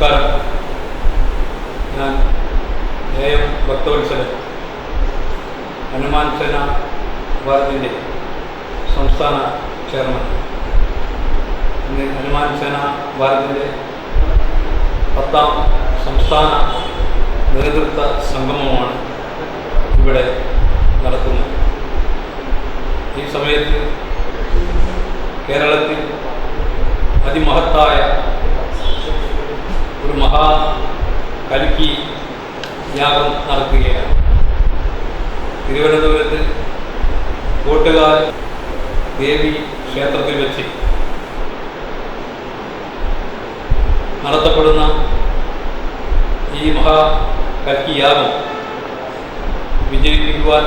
നമസ്കാരം ഞാൻ A M ഭക്തവത്സരൻ Hanuman സേന ഭാരതിന്റെ സംസ്ഥാന ചെയർമാൻ. ഇന്ന് ഹനുമാൻ സേന ഭാരതിന്റെ പത്താം സംസ്ഥാന നേതൃത്വ സംഗമമാണ് ഇവിടെ നടക്കുന്നത്. ഈ സമയത്ത് കേരളത്തിൽ അതിമഹത്തായ ഒരു മഹാ കൽക്കി യാഗം നടത്തുകയാണ് തിരുവനന്തപുരത്ത് കോട്ടുകാൽ ദേവി ക്ഷേത്രത്തിൽ വെച്ച് നടത്തപ്പെടുന്ന ഈ മഹാ കൽക്കി യാഗം വിജയിപ്പിക്കുവാൻ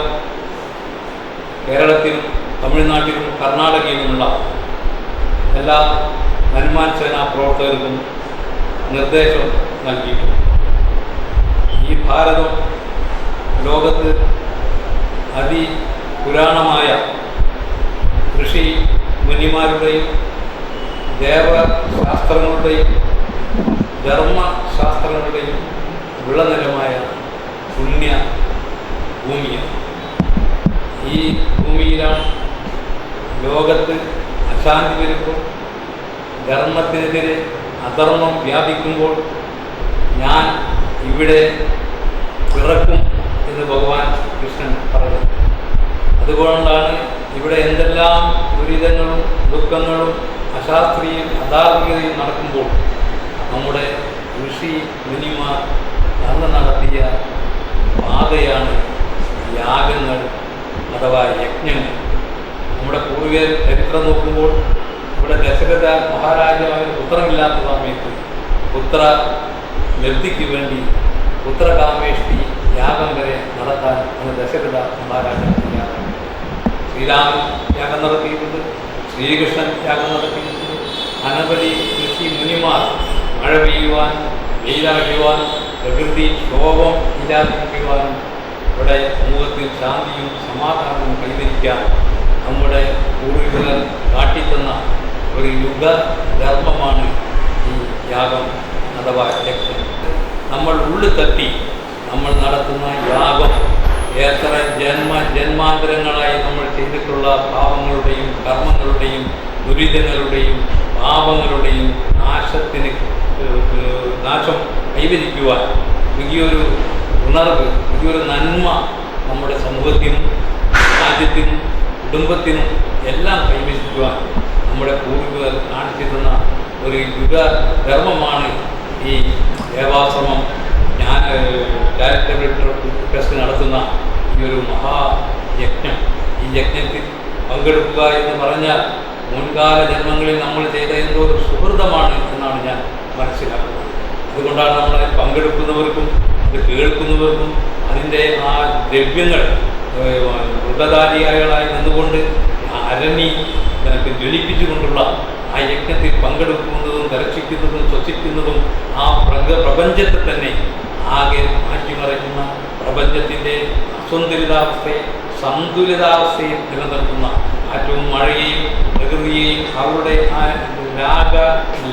കേരളത്തിലും തമിഴ്നാട്ടിലും കർണാടകയിലുമുള്ള എല്ലാ ഹനുമാൻ സേനാ പ്രവർത്തകർക്കും നിർദ്ദേശം നൽകിയിട്ടുണ്ട്. ഈ ഭാരതം ലോകത്ത് അതി പുരാണമായ ഋഷി മുനിമാരുടെയും ദേവശാസ്ത്രങ്ങളുടെയും ധർമ്മശാസ്ത്രങ്ങളുടെയും വിളനിലമായ പുണ്യ ഭൂമിയാണ്. ഈ ഭൂമിയിലാണ് ലോകത്ത് അശാന്തി വരുമ്പോൾ ധർമ്മത്തിനെതിരെ അധർമ്മം വ്യാപിക്കുമ്പോൾ ഞാൻ ഇവിടെ പിറക്കും എന്ന് ഭഗവാൻ കൃഷ്ണൻ പറഞ്ഞു അതുകൊണ്ടാണ് ഇവിടെ എന്തെല്ലാം ദുരിതങ്ങളും ദുഃഖങ്ങളും അശാസ്ത്രീയം അധാർമികതയും നടക്കുമ്പോൾ നമ്മുടെ ഋഷി മുനിമാർ അന്ന് നടത്തിയ പാതയാണ് യാഗങ്ങൾ അഥവാ യജ്ഞങ്ങൾ. നമ്മുടെ പൂർവികർ ചരിത്രം നോക്കുമ്പോൾ ഇവിടെ ദശരഥ മഹാരാജാവിന് പുത്രമില്ലാത്ത സമയത്ത് പുത്ര നിർത്തിക്ക് വേണ്ടി പുത്രകാമേഷ്ടി യാഗം വരെ നടത്താൻ അന്ന് ദശരഥ മഹാരാജാവ് ശ്രീരാമൻ യാഗം നടത്തിയിട്ടുണ്ട് ശ്രീകൃഷ്ണൻ യാഗം നടത്തിയിട്ടുണ്ട് അനവധി ഋഷി മുനിമാർ മഴ പെയ്യുവാൻ വെയിലറിയുവാൻ പ്രകൃതി ക്ഷോഭം ഇല്ലാതിരിക്കുവാനും ഇവിടെ സമൂഹത്തിൽ ശാന്തിയും സമാധാനവും കൈവരിക്കാൻ നമ്മുടെ പൂർവികർ ഒരു യുഗ ധർമ്മമാണ് ഈ യാഗം അഥവാ യജ്ഞം. നമ്മൾ ഉള്ളു തട്ടി നമ്മൾ നടത്തുന്ന യാഗം എത്ര ജന്മ ജന്മാന്തരങ്ങളായി നമ്മൾ ചെയ്തിട്ടുള്ള പാപങ്ങളുടെയും കർമ്മങ്ങളുടെയും ദുരിതങ്ങളുടെയും പാപങ്ങളുടെയും നാശത്തിന് നാശം കൈവരിക്കുവാൻ വലിയൊരു ഉണർവ് വലിയൊരു നന്മ നമ്മുടെ സമൂഹത്തിനും രാജ്യത്തിനും കുടുംബത്തിനും എല്ലാം കൈവശിക്കുവാൻ നമ്മുടെ പൂർവികർ കാണിച്ചു തന്ന ഒരു യുഗ ധർമ്മമാണ് ഈ ദേവാശ്രമം. ഞാൻ ഡയറക്ടർ ട്രസ്റ്റ് നടത്തുന്ന ഈ ഒരു മഹായജ്ഞം. ഈ യജ്ഞത്തിൽ പങ്കെടുക്കുക എന്ന് പറഞ്ഞാൽ മുൻകാല ജന്മങ്ങളിൽ നമ്മൾ ചെയ്ത എന്തോ ഒരു സുഹൃതമാണ് എന്നാണ് ഞാൻ മനസ്സിലാക്കുന്നത്. അതുകൊണ്ടാണ് നമ്മൾ പങ്കെടുക്കുന്നവർക്കും അത് കേൾക്കുന്നവർക്കും അതിന്റെ ആ ദ്രവ്യങ്ങൾ മൃഗധാരിയായി നിന്നുകൊണ്ട് അരണി ജ്വലിപ്പിച്ചുകൊണ്ടുള്ള ആ യജ്ഞത്തിൽ പങ്കെടുക്കുന്നതും ദർശിക്കുന്നതും ശ്വസിക്കുന്നതും ആ പ്രക പ്രപഞ്ചത്തെ തന്നെ ആകെ മാറ്റിമറിക്കുന്ന പ്രപഞ്ചത്തിന്റെ അസന്തുലിതാവസ്ഥയെ സന്തുലിതാവസ്ഥയിൽ നിലനിർത്തുന്ന ഏറ്റവും മഴയെയും പ്രകൃതിയെയും അവരുടെ ആ രാഗ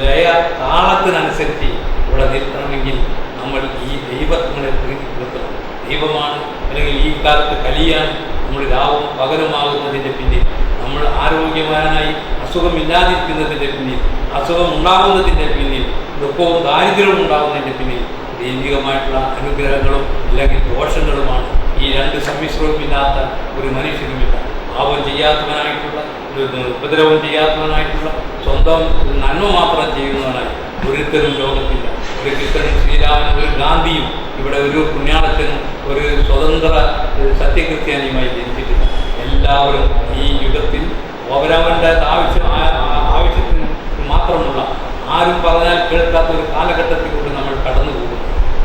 ലയ താളത്തിനനുസരിച്ച് ഇവിടെ നിൽക്കണമെങ്കിൽ നമ്മൾ ഈ ദൈവങ്ങളെ പ്രീതിപ്പെടുത്തണം. ദൈവമാണ് അല്ലെങ്കിൽ ഈ കാലത്ത് കലിയാണ് നമ്മൾ രാവും പകലുമാകുന്നതിന്റെ പിന്നിൽ. നമ്മൾ ആരോഗ്യവാനായി അസുഖമില്ലാതിരിക്കുന്നതിന്റെ പിന്നിൽ അസുഖം പിന്നിൽ ദുഃഖവും ദാരിദ്ര്യവും ഉണ്ടാകുന്നതിന്റെ പിന്നിൽ ദൈവികമായിട്ടുള്ള അനുഗ്രഹങ്ങളും അല്ലെങ്കിൽ ദോഷങ്ങളുമാണ് ഈ രണ്ട് സമ്മിശ്രവുമില്ലാത്ത ഒരു മനുഷ്യനുമില്ല. പാപം ചെയ്യാത്തവനായിട്ടുള്ള ഉപദ്രവം ചെയ്യാത്തവനായിട്ടുള്ള സ്വന്തം നന്മ മാത്രം ചെയ്യുന്നവനായി ഒരുത്തരും ലോകത്തില്ല. ഒരു കൃഷ്ണനും ശ്രീരാമനും ഒരു ഗാന്ധിയും ഇവിടെ ഒരു പുണ്യാളത്തിനും ഒരു സ്വതന്ത്ര സത്യക്രിസ്ത്യാനിയുമായി ജനിച്ചിട്ടില്ല. എല്ലാവരും ഈ യുഗത്തിൽ അവരവന്റെ ആവശ്യം ആവശ്യത്തിന് മാത്രമുള്ള ആരും പറഞ്ഞാൽ കേൾക്കാത്ത ഒരു കാലഘട്ടത്തിലൂടെ നമ്മൾ കടന്നു പോകുന്നു.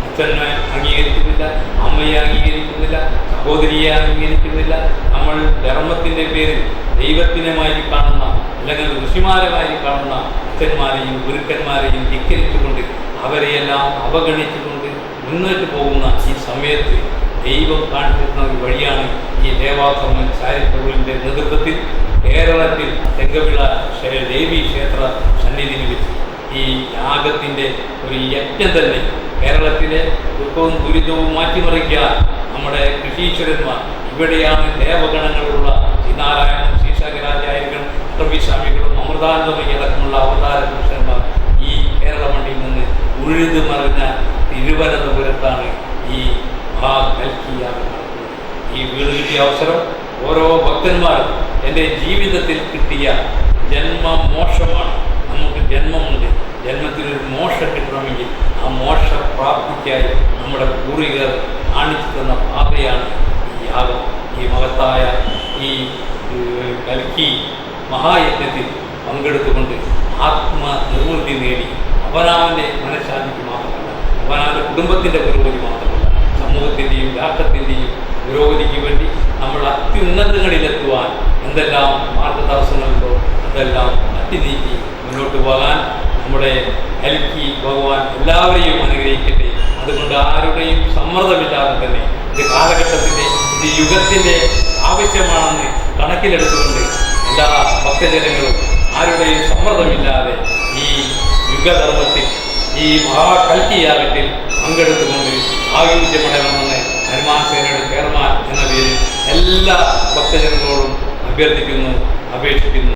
അച്ഛനെ അംഗീകരിക്കുന്നില്ല അമ്മയെ അംഗീകരിക്കുന്നില്ല സഹോദരിയെ അംഗീകരിക്കുന്നില്ല. നമ്മൾ ധർമ്മത്തിന്റെ പേരിൽ ദൈവത്തിനുമായി കാണുന്ന അല്ലെങ്കിൽ ഋഷിമാരുമായി കാണുന്ന അച്ഛന്മാരെയും ഗുരുക്കന്മാരെയും ധിക്കരിച്ചുകൊണ്ട് അവരെയെല്ലാം അവഗണിച്ചുകൊണ്ട് മുന്നോട്ട് പോകുന്ന ഈ സമയത്ത് ദൈവം കാണിച്ചിരുന്ന ഒരു വഴിയാണ് ഈ ദേവാസമൻ ചാരിറ്റബിളിന്റെ നേതൃത്വത്തിൽ കേരളത്തിൽ തെങ്കവിള ദേവി ക്ഷേത്ര സന്നിധിയിൽ വെച്ച് ഈ യാഗത്തിന്റെ ഒരു യജ്ഞം തന്നെ കേരളത്തിലെ ദുഃഖവും ദുരിതവും മാറ്റിമറിക്കാൻ നമ്മുടെ കൃഷീശ്വരന്മാർ. ഇവിടെയാണ് ദേവഗണങ്ങളുള്ള ശ്രീനാരായണൻ ശ്രീശാഖരാചാര്യകളും അഷ്ടമിസ്വാമികളും അമൃതാനന്ദമയി അടക്കമുള്ള അവതാര കിട്ടിയ അവസരം ഓരോ ഭക്തന്മാരും എന്റെ ജീവിതത്തിൽ കിട്ടിയ ജന്മമോക്ഷമാണ് നമുക്ക് ജന്മമുണ്ട്. ജന്മത്തിനൊരു മോക്ഷം കിട്ടണമെങ്കിൽ ആ മോക്ഷപ്രാപ്തിക്കായി നമ്മുടെ പൂർവികർ കാണിച്ചു തന്ന പാതയാണ് ഈ യാഗം. ഈ മഹത്തായ ഈ കൽക്കി മഹായജ്ഞത്തിൽ പങ്കെടുത്തുകൊണ്ട് ആത്മനിർവൃത്തി നേടി അവനാവന്റെ മനഃശാന്തിക്ക് മാത്രമല്ല അവനാവന്റെ കുടുംബത്തിന്റെ പുരോഗതി മാത്രമല്ല സമൂഹത്തിന്റെയും രാഷ്ട്രത്തിന്റെയും പുരോഗതിക്ക് വേണ്ടി നമ്മൾ അത്യുന്നതങ്ങളിലെത്തുവാൻ എന്തെല്ലാം മാർഗതടസ്സങ്ങളുണ്ടോ അതെല്ലാം തട്ടി നീക്കി മുന്നോട്ട് പോകാൻ നമ്മുടെ ഹെൽക്കി ഭഗവാൻ എല്ലാവരെയും അനുഗ്രഹിക്കട്ടെ. അതുകൊണ്ട് ആരുടെയും സമ്മർദ്ദമില്ലാതെ തന്നെ ഇത് കാലഘട്ടത്തിന്റെ ഇത് യുഗത്തിന്റെ ആവശ്യമാണെന്ന് കണക്കിലെടുത്തുകൊണ്ട് എല്ലാ ഭക്തജനങ്ങളും ആരുടെയും സമ്മർദ്ദമില്ലാതെ ഈ യുഗധർമ്മത്തിൽ ഈ മഹാകൽക്കിയാകത്തിൽ പങ്കെടുത്തുകൊണ്ട് ആയുധ്യമടയണമെന്ന് ഹനുമാൻ സേനയുടെ ചെയർമാൻ എന്ന പേരിൽ എല്ലാ ഭക്തജനങ്ങളോടും അഭ്യർത്ഥിക്കുന്നു അപേക്ഷിക്കുന്നു.